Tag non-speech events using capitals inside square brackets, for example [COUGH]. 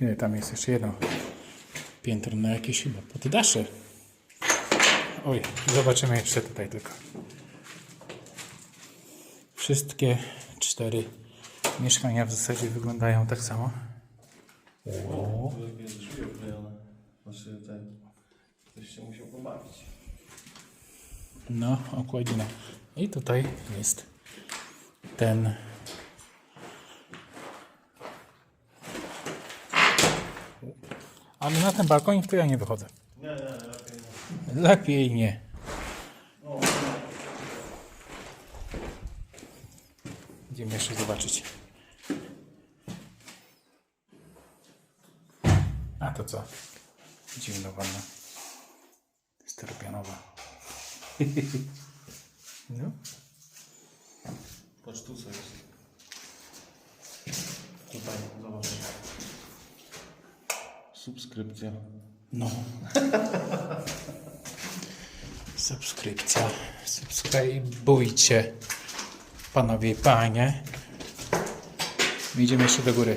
Nie, tam jest jeszcze jedno piętro na jakieś chyba poddasze. Oj, zobaczymy jeszcze tutaj tylko. Wszystkie cztery mieszkania w zasadzie wyglądają tak samo. O, drzwi się musiał pobawić. no, okładzina. I tutaj jest ten. Ale na ten balkonik to ja nie wychodzę. Nie, nie, lepiej nie. Lepiej nie. Idziemy jeszcze zobaczyć. A to co? Dziwna wanna. Styropianowa. [LAUGHS] No. patrz tu co jest. Tutaj, zobacz. Subskrypcja. No. [LAUGHS] Subskrypcja. Subskrybujcie. Panowie i panie. Idziemy jeszcze do góry.